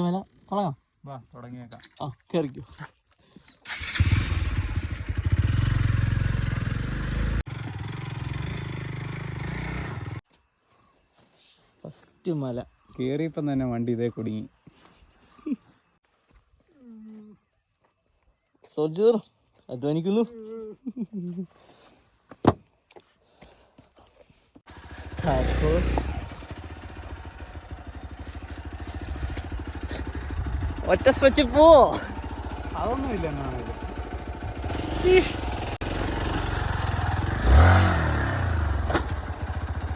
മല തുടങ്ങാം. വാ തുടങ്ങിയേക്കാം. ആ കയറിക്കോ ഫസ്റ്റ് മല. കയറിയപ്പം തന്നെ വണ്ടി ഇതേ കുടുങ്ങി. സോജൂർ അധ്വാനിക്കുന്നു. അപ്പോൾ ഒറ്റ സ്ട്രെച്ച് പോ. അതൊന്നുമില്ല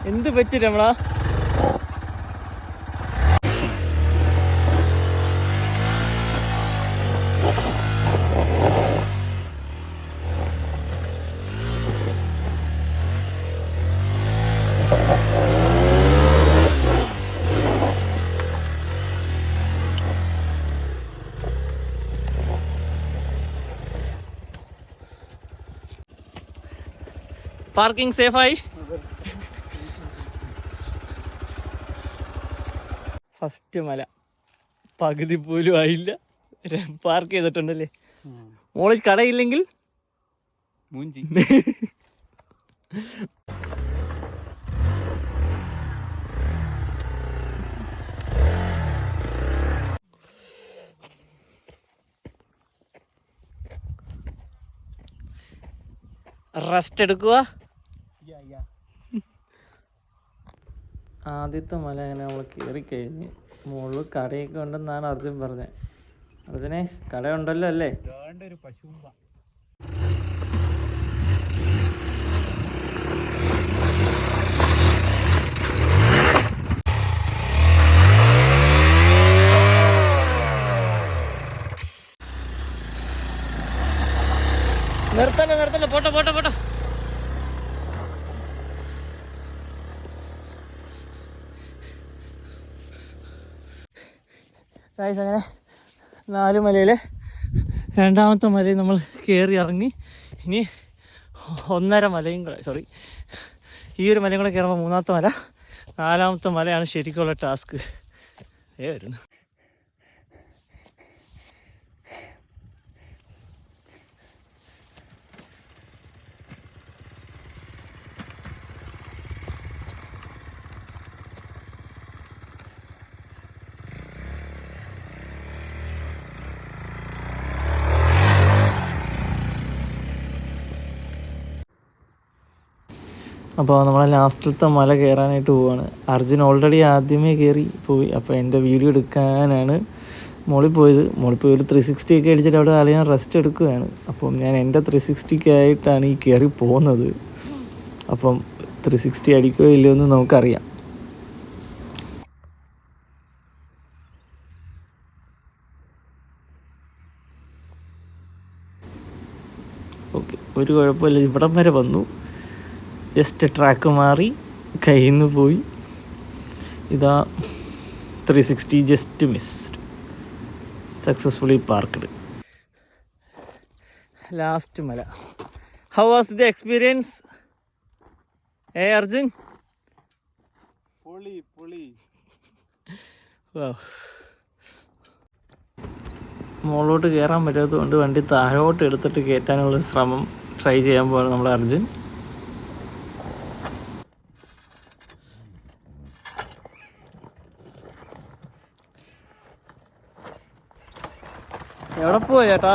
എന്ത് പറ്റി രമണ? പാർക്കിംഗ് സേഫായി. ഫസ്റ്റ് മല. പകുതി പോലും ആയില്ല. പാർക്ക് ചെയ്തിട്ടുണ്ടല്ലേ? മോളിൽ കടയില്ലെങ്കിൽ? മൂഞ്ചി. റെസ്റ്റ് എടുക്കുക ആദ്യത്തെ മല അങ്ങനെ നമ്മൾ കയറി കഴിഞ്ഞ് മുകളിൽ കടയൊക്കെ ഉണ്ടെന്നാണ് അർജുൻ പറഞ്ഞത് അർജുനെ കട ഉണ്ടല്ലോ അല്ലേ ഒരു പശുമ്പ പോട്ടോ പോട്ടോ പോട്ടെ പോട്ടെ പോട്ടെ. ഗായ്സ് അങ്ങനെ നാല് മലയിൽ രണ്ടാമത്തെ മലയിൽ നമ്മൾ കയറി ഇറങ്ങി. ഇനി ഒന്നര മലയും കൂടെ സോറി ഈ ഒരു മലയും കൂടെ കയറുമ്പോൾ മൂന്നാമത്തെ മല നാലാമത്തെ മലയാണ് ശരിക്കുള്ള ടാസ്ക് ഏ വരുന്നു. അപ്പോൾ നമ്മളെ ലാസ്റ്റിലത്തെ മല കയറാനായിട്ട് പോവാണ്. അർജുൻ ഓൾറെഡി ആദ്യമേ കയറി പോയി. അപ്പോൾ എന്റെ വീഡിയോ എടുക്കാനാണ് മോളിൽ പോയത്. മോളിൽ പോയി ഒരു ത്രീ സിക്സ്റ്റി ഒക്കെ അടിച്ചിട്ട് അവിടെ അറിയാൻ റെസ്റ്റ് എടുക്കുകയാണ്. അപ്പം ഞാൻ എന്റെ ത്രീ സിക്സ്റ്റിക്കായിട്ടാണ് ഈ കയറി പോകുന്നത്. അപ്പം ത്രീ സിക്സ്റ്റി അടിക്കുകയോ ഇല്ലയോ എന്ന് നമുക്കറിയാം. ഓക്കെ ഒരു കുഴപ്പമില്ല. ഇവിടം വരെ വന്നു. ജസ്റ്റ് ട്രാക്ക് മാറി കയ്യിൽ നിന്ന് പോയി. ഇതാ three sixty just missed successfully parked last മല. ഹൗ വാസ് ദി എക്സ്പീരിയൻസ് ഏ അർജുൻ പൊളി പൊളി. മുകളിലോട്ട് കയറാൻ പറ്റാത്തതുകൊണ്ട് വണ്ടി താഴോട്ട് എടുത്തിട്ട് കയറ്റാനുള്ള ശ്രമം ട്രൈ ചെയ്യാൻ പോകുന്നത് നമ്മുടെ അർജുൻ. എവിടെ പോവാ ചേട്ടാ.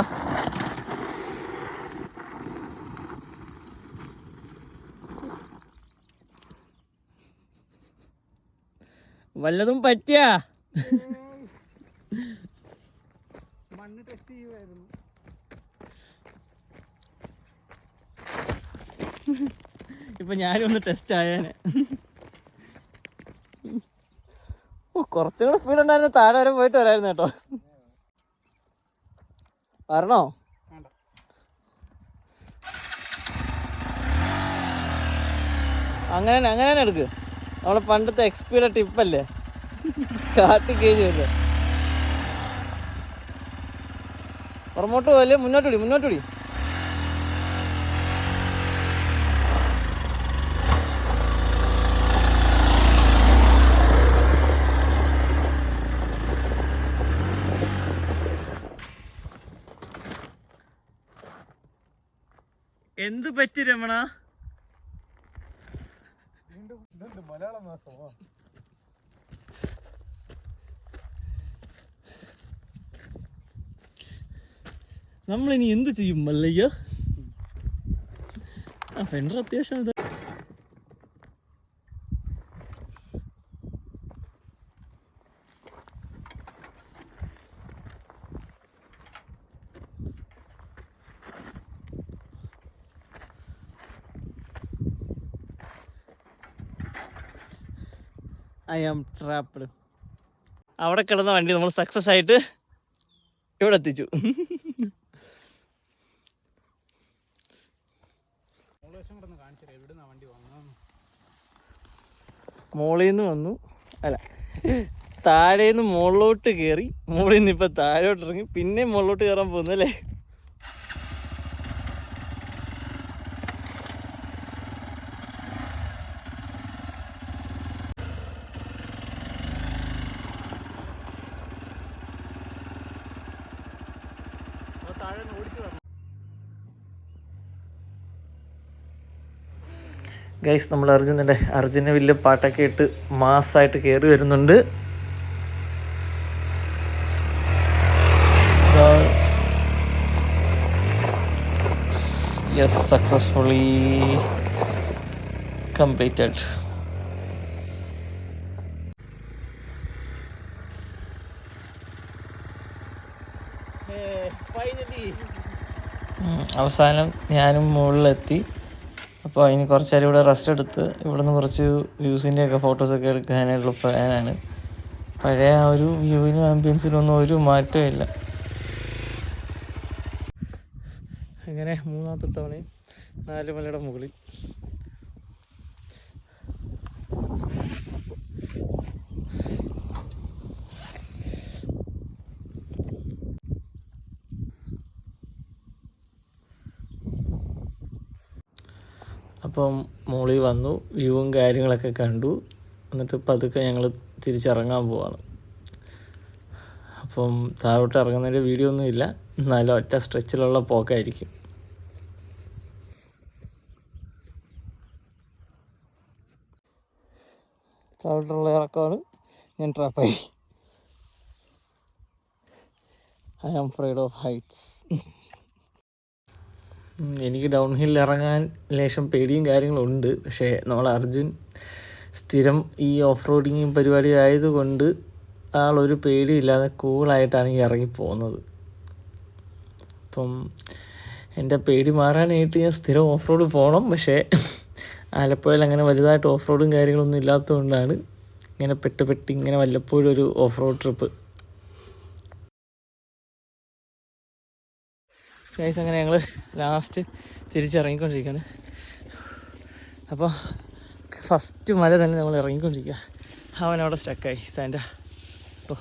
വല്ലതും പറ്റിയ? മണ്ണ് ടെസ്റ്റ് ചെയ്യുമായിരുന്നു ഇപ്പൊ ഞാനും ഒന്ന് ടെസ്റ്റ് ആയേനെ. ഓ കുറച്ചുകൂടെ സ്പീഡ് ഉണ്ടായിരുന്നു താഴെ വരെ പോയിട്ട് വരായിരുന്നു കേട്ടോ. വരണോ? അങ്ങനെ അങ്ങനെ തന്നെ എടുക്ക്. നമ്മളെ പണ്ടത്തെ എക്സ്പീരിയ ടിപ്പല്ലേ? കാട്ടി കഴിഞ്ഞല്ലേ പുറമോട്ട് പോലെ മുന്നോട്ട് വിടി മുന്നോട്ട് വിടി എന്ത് പറ്റി രമണ. മലയാളം മാസമോ നമ്മളിനി എന്ത് ചെയ്യും മല്ലയ്യ? ആ ഫെൻഡർ അത്യാവശ്യം ഐ ആം ട്രാപ്ഡ് അവിടെ കിടന്ന വണ്ടി നമ്മൾ സക്സസ് ആയിട്ട് ഇവിടെ എത്തിച്ചു. മോളിൽ നിന്ന് വന്നു. അല്ല താഴേന്ന് മുകളിലോട്ട് കയറി മുകളിൽ നിന്ന് ഇപ്പം താഴോട്ട് ഇറങ്ങി പിന്നെ മുകളിലോട്ട് കയറാൻ പോകുന്നു അല്ലേ? ഗൈസ് നമ്മൾ അർജുനന്റെ അർജുന വലിയ പാട്ടൊക്കെ ഇട്ട് മാസ്സായിട്ട് കയറി വരുന്നുണ്ട്. യെസ് സക്സസ്ഫുള്ളി കംപ്ലീറ്റഡ് അവസാനം ഞാനും മുകളിലെത്തി. അപ്പോൾ അതിന് കുറച്ചേരം ഇവിടെ റെസ്റ്റ് എടുത്ത് ഇവിടുന്ന് കുറച്ച് വ്യൂസിന്റെയൊക്കെ ഫോട്ടോസൊക്കെ എടുക്കാനുള്ള പ്ലാനാണ്. പഴയ ആ ഒരു വ്യൂവിനും ആംബിയൻസിനും ഒന്നും ഒരു മാറ്റമില്ല ഇല്ല. അങ്ങനെ മൂന്നാമത്തെ തവണയും നാല് മലയുടെ മുകളിൽ. അപ്പം മോളിൽ വന്നു വ്യൂവും കാര്യങ്ങളൊക്കെ കണ്ടു. എന്നിട്ട് പതുക്കെ ഞങ്ങൾ തിരിച്ചിറങ്ങാൻ പോവാണ്. അപ്പം താഴോട്ട് ഇറങ്ങുന്നതിന്റെ വീഡിയോ ഒന്നും ഇല്ല. നല്ല ഒറ്റ സ്ട്രെച്ചിലുള്ള പോക്കായിരിക്കും. താഴോട്ടുള്ള ഇറക്കമാണ്. ഞാൻ ട്രാപ്പായി I am afraid of heights എനിക്ക് ഡൗൺ ഹിൽ ഇറങ്ങാൻ ലേശം പേടിയും കാര്യങ്ങളും ഉണ്ട്. പക്ഷേ നമ്മൾ അർജുൻ സ്ഥിരം ഈ ഓഫ് റോഡിങ് പരിപാടി ആയതുകൊണ്ട് ആളൊരു പേടിയില്ലാതെ കൂളായിട്ടാണ് ഈ ഇറങ്ങി പോകുന്നത്. അപ്പം എന്റെ പേടി മാറാനായിട്ട് ഞാൻ സ്ഥിരം ഓഫ് റോഡ് പോകണം. പക്ഷേ ആലപ്പുഴയിൽ അങ്ങനെ വലുതായിട്ട് ഓഫ് റോഡും കാര്യങ്ങളൊന്നും ഇല്ലാത്തതുകൊണ്ടാണ് ഇങ്ങനെ പെട്ട് പെട്ട് ഇങ്ങനെ വല്ലപ്പോഴും ഒരു ഓഫ് റോഡ് ട്രിപ്പ് ഗൈസ് അങ്ങനെ ഞങ്ങൾ ലാസ്റ്റ് തിരിച്ചിറങ്ങിക്കൊണ്ടിരിക്കുകയാണ് അപ്പോൾ ഫസ്റ്റ് മല തന്നെ നമ്മൾ ഇറങ്ങിക്കൊണ്ടിരിക്കുക അവനവിടെ സ്റ്റക്കായി സാൻഡ ഓ.